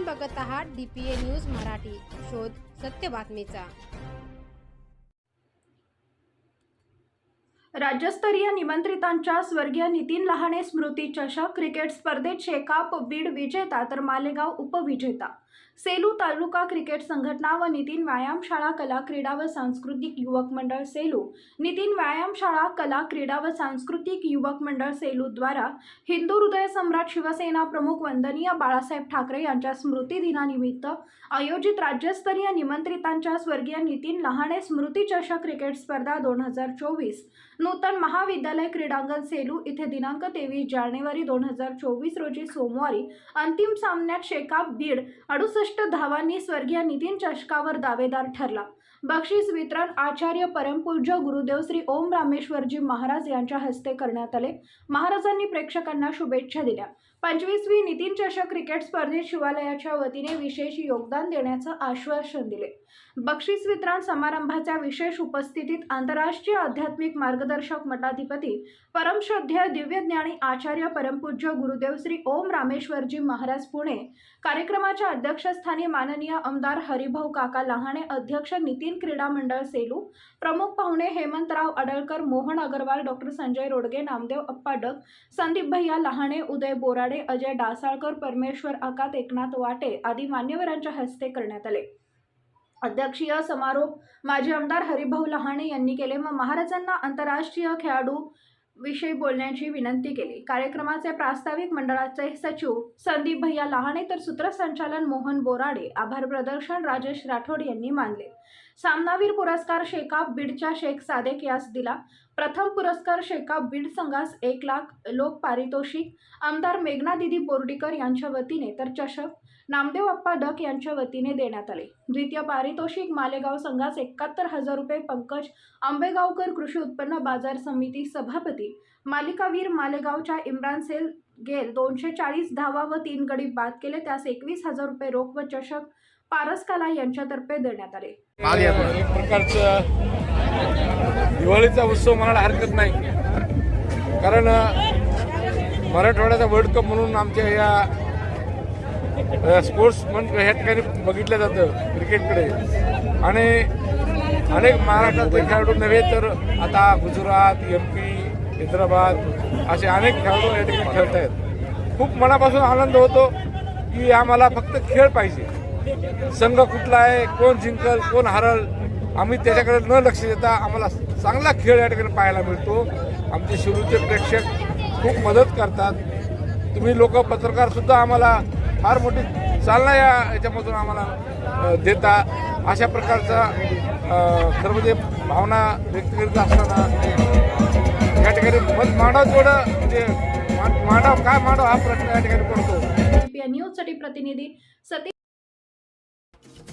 आपण बघत आहात डीपीए न्यूज मराठी. शोध सत्य बातमीचा. राज्यस्तरीय निमंत्रितांच्या स्वर्गीय नितीन लहाने स्मृती चषक क्रिकेट स्पर्धेत शेकाप बीड विजेता तर मालेगाव उपविजेता. सेलू तालुका क्रिकेट संघटना व नितीन व्यायामशाळा कला क्रीडा व सांस्कृतिक युवक मंडळ सेलू. नितीन व्यायामशाळा कला क्रीडा व सांस्कृतिक युवक मंडळ सेलू द्वारा हिंदू हृदय सम्राट शिवसेना प्रमुख वंदनीय बाळासाहेब ठाकरे यांच्या स्मृती दिनानिमित्त आयोजित राज्यस्तरीय निमंत्रितांच्या स्वर्गीय नितीन लहाने स्मृती चषक क्रिकेट स्पर्धा दोन हजार चोवीस नूतन महाविद्यालय क्रीडांगण सेलू इथे दिनांक तेवीस जानेवारी दोन हजार चोवीस रोजी सोमवारी अंतिम सामन्यात शेकाप बीड अडुसष्ट धावांनी स्वर्गीय नितीन चषकावर दावेदार ठरला. बक्षीस वितरण आचार्य परमपूज्य गुरुदेव श्री ओम रामेश्वरजी महाराज यांच्या हस्ते करण्यात आले. महाराजांनी प्रेक्षकांना शुभेच्छा दिल्या. पंचवीसवी नितीन चषक क्रिकेट स्पर्धेत शिवालयाच्या वतीने विशेष योगदान देण्याचं आश्वासन दिले. बक्षीस वितरण समारंभाच्या विशेष उपस्थितीत आंतरराष्ट्रीय आध्यात्मिक मार्गदर्शक मठाधिपती परमश्रद्धेय दिव्यज्ञानी आचार्य परमपूज्य गुरुदेव श्री ओम रामेश्वरजी महाराज पुणे कार्यक्रमाच्या अध्यक्ष अध्यक्षस्थानी माननीय आमदार हरिभाऊ काका लहाणे अध्यक्ष नितीन क्रीडा मंडळ सेलू प्रमुख पाहुणे हेमंतराव अडळकर मोहन अगरवाल डॉक्टर संजय रोडगे नामदेव अप्पा डग संदीप भैया लहाणे उदय बोराडे अजय डासाळकर परमेश्वर आकात एकनाथ वाटे आदी मान्यवरांच्या हस्ते करण्यात आले. अध्यक्षीय समारोप माजी आमदार हरिभाऊ लहाणे यांनी केले व महाराजांना आंतरराष्ट्रीय खेळाडू विषयी बोलण्याची विनंती केली. कार्यक्रमाचे प्रास्ताविक मंडळाचे सचिव संदीप भैया लहाणे तर सूत्रसंचालन मोहन बोराडे आभार प्रदर्शन राजेश राठोड यांनी मानले. सामनावीर पुरस्कार शेकाप बीडच्या शेख सादेक यास दिला. प्रथम पुरस्कार शेकाप बीड संघास एक लाख लोक पारितोषिक. आमदार मेघना दिदी बोर्डीकर यांच्या वतीने तर चषक नामदेव अप्पा डक यांच्या वतीने देण्यात आले. द्वितीय पारितोषिक मालेगाव संघास एकाहत्तर हजार रुपये पंकज आंबेगावकर कृषी उत्पन्न बाजार समिती सभापती. मालिकावीर मालेगावच्या इम्रान सेल गेल दोनशे चाळीस धावा व तीन गडी बाद केले. त्यास एकवीस हजार रुपये रोख व चषक पारस काला यांच्यातर्फे देण्यात आले. एक प्रकारचं दिवाळीचा उत्सव म्हणायला हरकत नाही. कारण मराठवाड्याचा वर्ल्ड कप म्हणून आमच्या या स्पोर्ट्स म्हण ह्या ठिकाणी बघितलं जातं क्रिकेटकडे. आणि अनेक महाराष्ट्रातले खेळाडू नव्हे तर आता गुजरात एम पी हैदराबाद असे अनेक खेळाडू या ठिकाणी खेळत आहेत खूप मनापासून आनंद होतो की आम्हाला फक्त खेळ पाहिजे. संघ कुठला आहे कोण जिंकल कोण हरल आम्ही त्याच्याकडे न लक्ष देता आम्हाला चांगला खेळ या ठिकाणी पाहायला मिळतो. आमचे शिरूरचे प्रेक्षक खूप मदत करतात. तुम्ही लोक पत्रकार सुद्धा आम्हाला फार मोठी चालना या याच्यामधून आम्हाला देता. अशा प्रकारचा खरं म्हणजे भावना व्यक्त करीत असताना या ठिकाणी मत मांडव थोडं म्हणजे मा- मांडव काय मांडव हा प्रश्न या ठिकाणी पडतो. न्यूजसाठी प्रतिनिधी सती